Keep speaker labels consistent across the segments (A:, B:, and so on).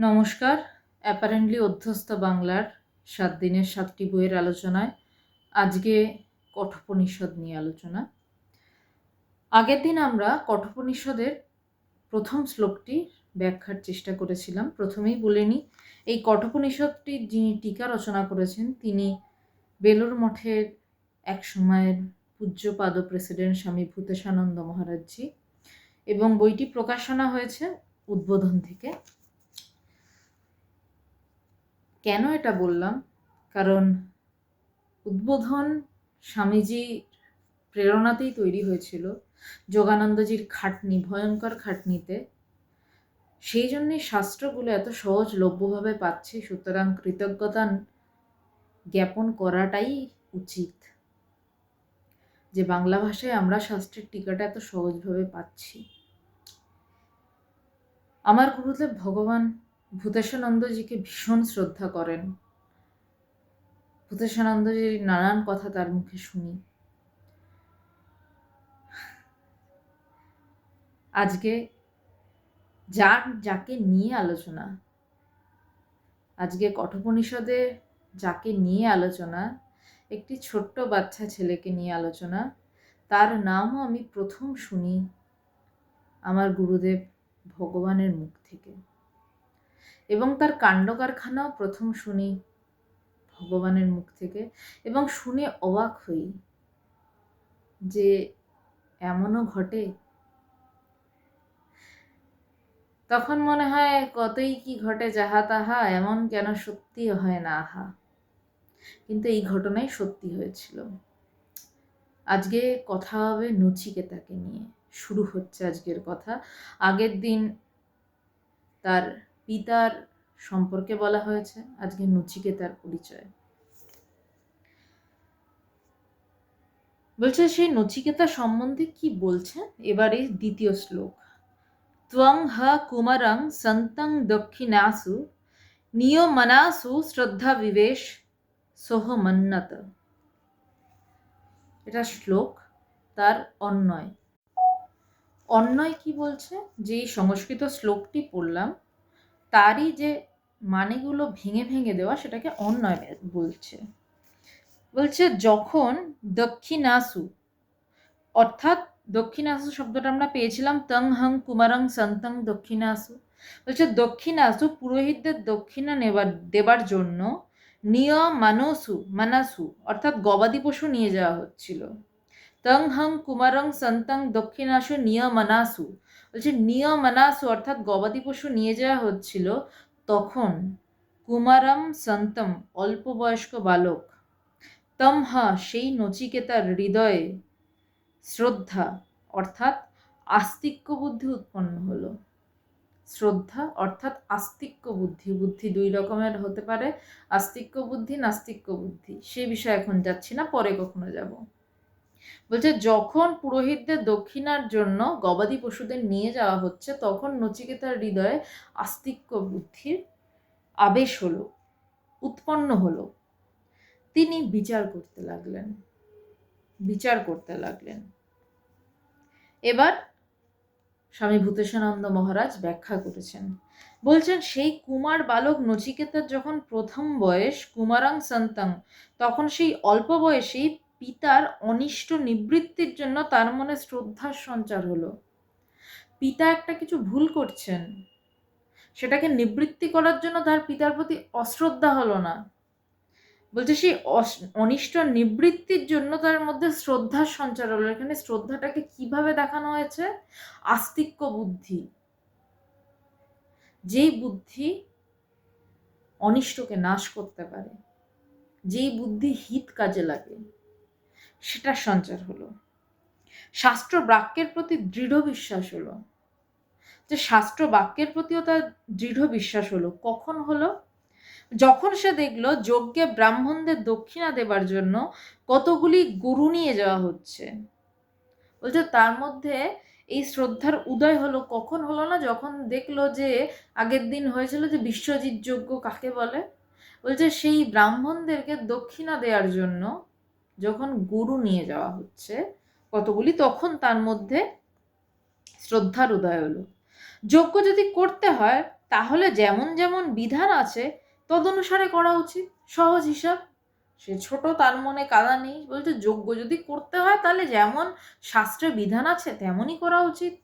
A: নমস্কার। অ্যাপারেন্টলি অধ্যস্ত বাংলার সাত দিনের সাতটি বইয়ের আলোচনায় আজকে কঠোপনিষদ নিয়ে আলোচনা। আগের দিন আমরা কঠোপনিষদের প্রথম শ্লোকটি ব্যাখ্যার চেষ্টা করেছিলাম। প্রথমেই বলে নিই, এই কঠোপনিষদটি যিনি টিকা রচনা করেছেন, তিনি বেলুর মঠের এক সময়ের পূজ্যপাদ প্রেসিডেন্ট স্বামী ভূতেশানন্দ মহারাজজি। এবং বইটি প্রকাশনা হয়েছে উদ্বোধন থেকে। কেন এটা বললাম? কারণ উদ্বোধন স্বামীজির প্রেরণাতেই তৈরি হয়েছিল যোগানন্দজির খাটনি, ভয়ঙ্কর খাটনিতে। সেই জন্যই শাস্ত্রগুলো এত সহজলভ্যভাবে পাচ্ছি, সুতরাং কৃতজ্ঞতা জ্ঞাপন করাটাই উচিত যে বাংলা ভাষায় আমরা শাস্ত্রের টিকাটা এত সহজভাবে পাচ্ছি। আমার গুরুদেব ভগবান ভূতেশানন্দজিকে ভীষণ শ্রদ্ধা করেন। ভূতেশানন্দজির নানান কথা তার মুখে শুনি। আজকে যার, যাকে নিয়ে আলোচনা, আজকে কঠোপনিষদে যাকে নিয়ে আলোচনা, একটি ছোট্ট বাচ্চা ছেলেকে নিয়ে আলোচনা, তার নামও আমি প্রথম শুনি আমার গুরুদেব ভগবানের মুখ থেকে। এবং তার কাণ্ড কারখানাও প্রথম শুনি ভগবানের মুখ থেকে এবং শুনে অবাক হই যে এমনও ঘটে। তখন মনে হয়, কতই কি ঘটে যাহা তাহা, এমন কেন সত্যি হয় না আহা। কিন্তু এই ঘটনাই সত্যি হয়েছিল। আজকে কথা হবে নচিকেতাকে নিয়ে। শুরু হচ্ছে আজকের কথা। আগের দিন তার পিতার সম্পর্কে বলা হয়েছে, আজকে নচিকেতার পরিচয়। বলছে, সেই নচিকেতা সম্বন্ধে কি বলছে এবারে দ্বিতীয় শ্লোক। ত্বং হ কুমারং সন্তং দক্ষিণাসু নিয়মনাসু শ্রদ্ধা বিবেশ সোহমন্নত এটা শ্লোক, তার অন্যয় অন্যয় কি বলছে? যে সংস্কৃত শ্লোকটি পড়লাম তারই যে মানেগুলো ভেঙে ভেঙে দেওয়া সেটাকে অন্যয় বলছে। বলছে যখন দক্ষিণাসু, অর্থাৎ দক্ষিণাসু শব্দটা আমরা পেয়েছিলাম, তং হং কুমারং সন্তং দক্ষিণাসু। বলছে দক্ষিণাসু পুরোহিতদের দক্ষিণা নেবার, দেবার জন্য নিয়ম মানসু মানাসু, অর্থাৎ গবাদি পশু নিয়ে যাওয়া হচ্ছিল। তং হং কুমারং সন্তং দক্ষিণাসু নিয়মনাসু বলছে, নিয়মনাসু অর্থাৎ গবাদি পশু নিয়ে যাওয়া হচ্ছিল তখন কুমারম সন্তম অল্প বয়স্ক বালক। তম হা সেই নচিকেতার হৃদয়ে শ্রদ্ধা, অর্থাৎ আস্তিক্য বুদ্ধি উৎপন্ন হলো। শ্রদ্ধা, অর্থাৎ আস্তিক্য বুদ্ধি বুদ্ধি দুই রকমের হতে পারে আস্তিক্য বুদ্ধি নাস্তিক্য বুদ্ধি সে বিষয়ে এখন যাচ্ছি না, পরে কখনো যাব। বলছে, যখন পুরোহিতদের দক্ষিণার জন্য গবাদি পশুদের নিয়ে যাওয়া হচ্ছে, তখন নচিকেতার হৃদয়ে আস্তিক্য বুদ্ধির আবেশ হলো, উৎপন্ন হলো। তিনি বিচার করতে লাগলেন, বিচার করতে লাগলেন। এবার স্বামী ভূতেশানন্দ মহারাজ ব্যাখ্যা করেছেন। বলছেন, সেই কুমার বালক নচিকেতার যখন প্রথম বয়স, কুমারাং সন্তাং, তখন সেই অল্প বয়সেই পিতার অনিষ্ট নিবৃত্তির জন্য তার মনে শ্রদ্ধার সঞ্চার হলো। পিতা একটা কিছু ভুল করছেন। সেটাকে নিবৃত্তি করার জন্য তার পিতার প্রতি অশ্রদ্ধা হলো না। বলছে সেই অনিষ্ট নিবৃত্তির জন্য তার মধ্যে শ্রদ্ধার সঞ্চার হলো এখানে শ্রদ্ধাটাকে কীভাবে দেখানো হয়েছে? আস্তিক্য বুদ্ধি। যেই বুদ্ধি অনিষ্টকে নাশ করতে পারে, যেই বুদ্ধি হিত কাজে লাগে সেটার সঞ্চার হলো। শাস্ত্র বাক্যের প্রতি দৃঢ় বিশ্বাস হলো। যে শাস্ত্র বাক্যের প্রতিও তার দৃঢ় বিশ্বাস হলো। কখন হলো? যখন সে দেখল যজ্ঞে ব্রাহ্মণদের দক্ষিণা দেবার জন্য কতগুলি গুরু নিয়ে যাওয়া হচ্ছে। বলছে, তার মধ্যে এই শ্রদ্ধার উদয় হলো। কখন হলো না? যখন দেখল যে আগের দিন হয়েছিল যে বিশ্বজিৎ যজ্ঞ কাকে বলে? বলছে, সেই ব্রাহ্মণদেরকে দক্ষিণা দেওয়ার জন্য যখন গুরু নিয়ে যাওয়া হচ্ছে কতগুলি, তখন তার মধ্যে শ্রদ্ধার উদয় হলো। যজ্ঞ যদি করতে হয়, তাহলে যেমন যেমন বিধান আছে, তদনুসারে করা উচিত। সহজ হিসাব। সে ছোট, তার মনে কাদা নেই। বলছে যোগ্য যদি করতে হয়, তাহলে যেমন শাস্ত্রে বিধান আছে, তেমনই করা উচিত।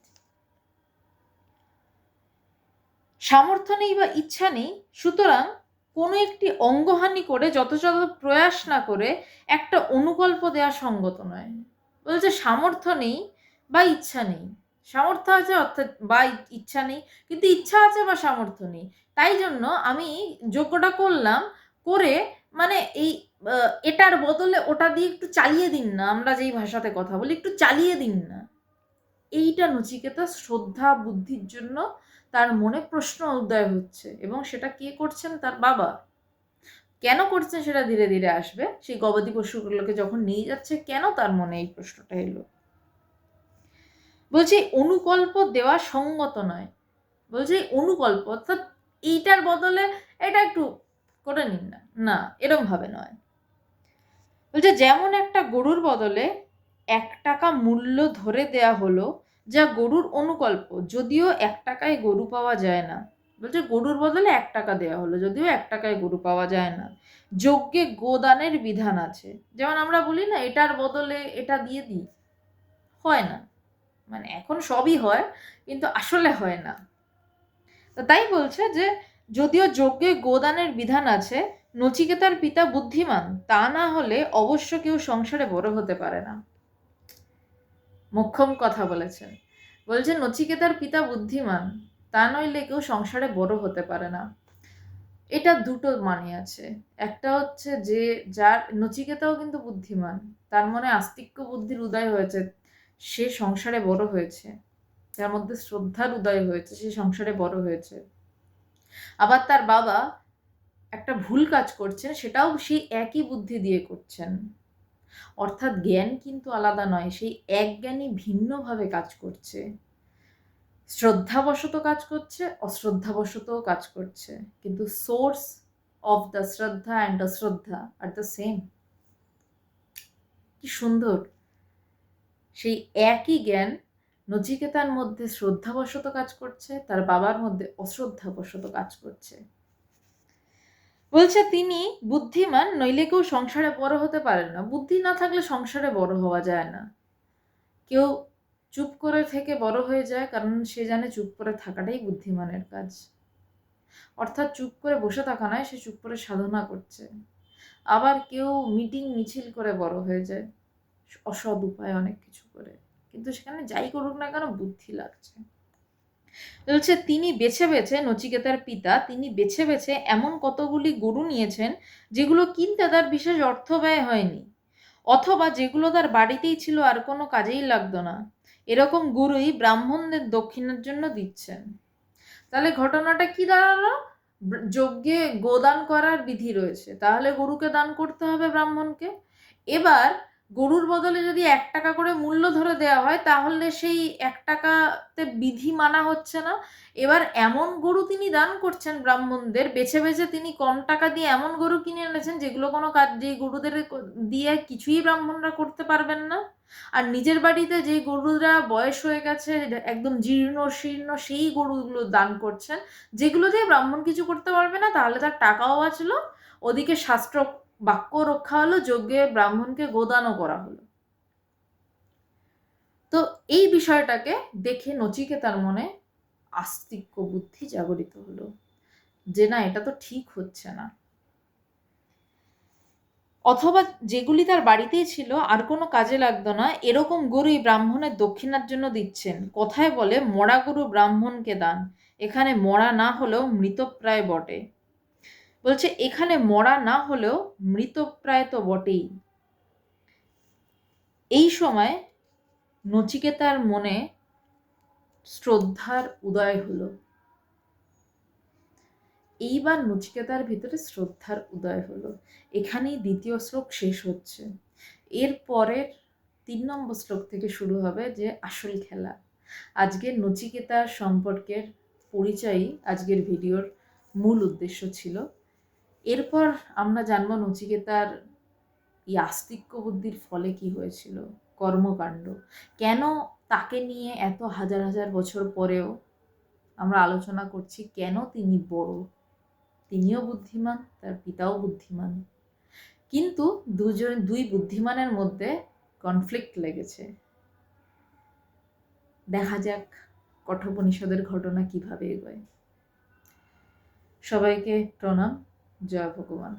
A: সামর্থ্য নেই বা ইচ্ছা নেই, সুতরাং কোনো একটি অঙ্গহানি করে যথাযথ প্রয়াস না করে একটা অনুকল্প দেওয়া সঙ্গত নয়। বলছে সামর্থ্য নেই বা ইচ্ছা নেই। সামর্থ্য আছে অর্থাৎ বা ইচ্ছা নেই, কিন্তু ইচ্ছা আছে বা সামর্থ্য নেই। তাই জন্য আমি যোগ্যটা করলাম, করে মানে এই এটার বদলে ওটা দিয়ে একটু চালিয়ে দিন না, আমরা যেই ভাষাতে কথা বলি, একটু চালিয়ে দিন না। এইটা নচিকেতা শ্রদ্ধা, বুদ্ধির জন্য তার মনে প্রশ্ন উদয় হচ্ছে এবং সেটা কে করছেন তার বাবা? কেন করছেন সেটা ধীরে ধীরে আসবে? সেই গবাদি পশুগুলোকে যখন নিয়ে যাচ্ছে, কেন তার মনে এই প্রশ্নটা এলো? বলছি, অনুকল্প দেওয়া সঙ্গত নয়। বলছি অনুকল্প, অর্থাৎ এইটার বদলে এটা একটু করে নিন না। না এরম ভাবে নয়। বলছে, যেমন একটা গরুর বদলে এক টাকা মূল্য ধরে দেয়া হলো যা গরুর অনুকল্প। যদিও এক টাকায় গরু পাওয়া যায় না। বলছে গরুর বদলে এক টাকা দেওয়া হলো, যদিও এক টাকায় গরু পাওয়া যায় না। যজ্ঞে গোদানের বিধান আছে। যেমন আমরা বলি না, এটার বদলে এটা দিয়ে দিই। হয় না। মানে এখন সবই হয়, কিন্তু আসলে হয় না। তাই বলছে যে, যদিও যজ্ঞে গোদানের বিধান আছে, নচিকেতার পিতা বুদ্ধিমান, তা না হলে অবশ্য কেউ সংসারে বড় হতে পারে না। মোক্ষম কথা বলেছেন। বলছে নচিকেতার পিতা বুদ্ধিমান, তা নইলে কেউ সংসারে বড় হতে পারে না। এটা দুটো মানে আছে। একটা হচ্ছে যে, যার, নচিকেতাও কিন্তু বুদ্ধিমান, তার মনে আস্তিক্য বুদ্ধির উদয় হয়েছে, সে সংসারে বড় হয়েছে। যার মধ্যে শ্রদ্ধার উদয় হয়েছে, সে সংসারে বড় হয়েছে। আবার তার বাবা একটা ভুল কাজ করছেন, সেটাও সেই একই বুদ্ধি দিয়ে করছেন। অর্থাৎ জ্ঞান কিন্তু আলাদা নয়, সেই এক জ্ঞানই ভিন্নভাবে কাজ করছে। শ্রদ্ধাবশত কাজ করছে, অশ্রদ্ধাবশতও কাজ করছে। কিন্তু সোর্স অফ দ্য শ্রদ্ধা অ্যান্ড অশ্রদ্ধা আর দ্য সেম কি সুন্দর! সেই একই জ্ঞান নচিকেতার মধ্যে শ্রদ্ধাবশত কাজ করছে, তার বাবার মধ্যে অশ্রদ্ধাবশত কাজ করছে। বলছে, তিনি বুদ্ধিমান, নইলে কেউ সংসারে বড় হতে পারে না। বুদ্ধি না থাকলে সংসারে বড় হওয়া যায় না। কেউ চুপ করে থেকে বড় হয়ে যায়, কারণ সে জানে চুপ করে থাকাটাই বুদ্ধিমানের কাজ। অর্থাৎ চুপ করে বসে থাকা নয়, সে চুপ করে সাধনা করছে। আবার কেউ মিটিং মিছিল করে বড় হয়ে যায়, অসৎ উপায় অনেক কিছু করে। কিন্তু সেখানে যাই করুক না কেন, বুদ্ধি লাগছে। বলছে তিনি বেছে বেছে নচিকেতার পিতা, তিনি বেছে বেছে এমন কতগুলি গরু নিয়েছেন যেগুলো কিনতে তার বিশেষ অর্থ ব্যয় হয়নি। অথবা যেগুলো তার বাড়িতেই ছিল আর কোনো কাজেই লাগতো না। এরকম গরুই ব্রাহ্মণদের দক্ষিণের জন্য দিচ্ছেন। তাহলে ঘটনাটা কি দাঁড়াল? যজ্ঞে গোদান করার বিধি রয়েছে। তাহলে গরুকে দান করতে হবে ব্রাহ্মণকে। এবার গরুর বদলে যদি এক টাকা করে মূল্য ধরে দেওয়া হয়, তাহলে সেই এক টাকাতে বিধি মানা হচ্ছে না। এবার এমন গরু তিনি দান করছেন ব্রাহ্মণদের, বেছে বেছে তিনি কম টাকা দিয়ে এমন গরু কিনে এনেছেন, যেগুলো কোনো কাজ যেই গরুদের দিয়ে কিছুই ব্রাহ্মণরা করতে পারবেন না। আর নিজের বাড়িতে যে গরুরা বয়স হয়ে গেছে, একদম জীর্ণ শীর্ণ, সেই গরুগুলো দান করছেন, যেগুলো দিয়ে ব্রাহ্মণ কিছু করতে পারবে না, তাহলে তার টাকাও বাঁচলো। ওদিকে শাস্ত্র বাক্য রক্ষা হলো যজ্ঞে ব্রাহ্মণকে গোদানও করা হলো। তো এই বিষয়টাকে দেখে নচিকেতার মনে আস্তিক্য বুদ্ধি জাগরিত হলো যে না, এটা তো ঠিক হচ্ছে না। অথবা যেগুলি তার বাড়িতেই ছিল, আর কোনো কাজে লাগতো না, এরকম গরুই ব্রাহ্মণের দক্ষিণার জন্য দিচ্ছেন। কথায় বলে মরা গরু ব্রাহ্মণকে দান। এখানে মরা না হলেও মৃতপ্রায় বটে। বলছে, এখানে মরা না হলেও মৃতপ্রায় তো বটেই। এই সময় নচিকেতার মনে শ্রদ্ধার উদয় হলো। এইবার নচিকেতার ভিতরে শ্রদ্ধার উদয় হলো। এখানেই দ্বিতীয় শ্লোক শেষ হচ্ছে। এর পরের তিন নম্বর শ্লোক থেকে শুরু হবে যে আসল খেলা। আজকের নচিকেতার সম্পর্কের পরিচয়ই আজকের ভিডিওর মূল উদ্দেশ্য ছিল। এরপর আমরা জানব নচিকেতার এই আস্তিক্য বুদ্ধির ফলে কি হয়েছিল, কর্মকাণ্ড। কেন তাকে নিয়ে এত হাজার হাজার বছর পরেও আমরা আলোচনা করছি কেন তিনি বড়? তিনিও বুদ্ধিমান, তার পিতাও বুদ্ধিমান। কিন্তু দুজন, দুই বুদ্ধিমানের মধ্যে কনফ্লিক্ট লেগেছে। দেখা যাক কঠোপনিষদের ঘটনা কীভাবে এগোয়। সবাইকে প্রণাম। জয় ভগবান।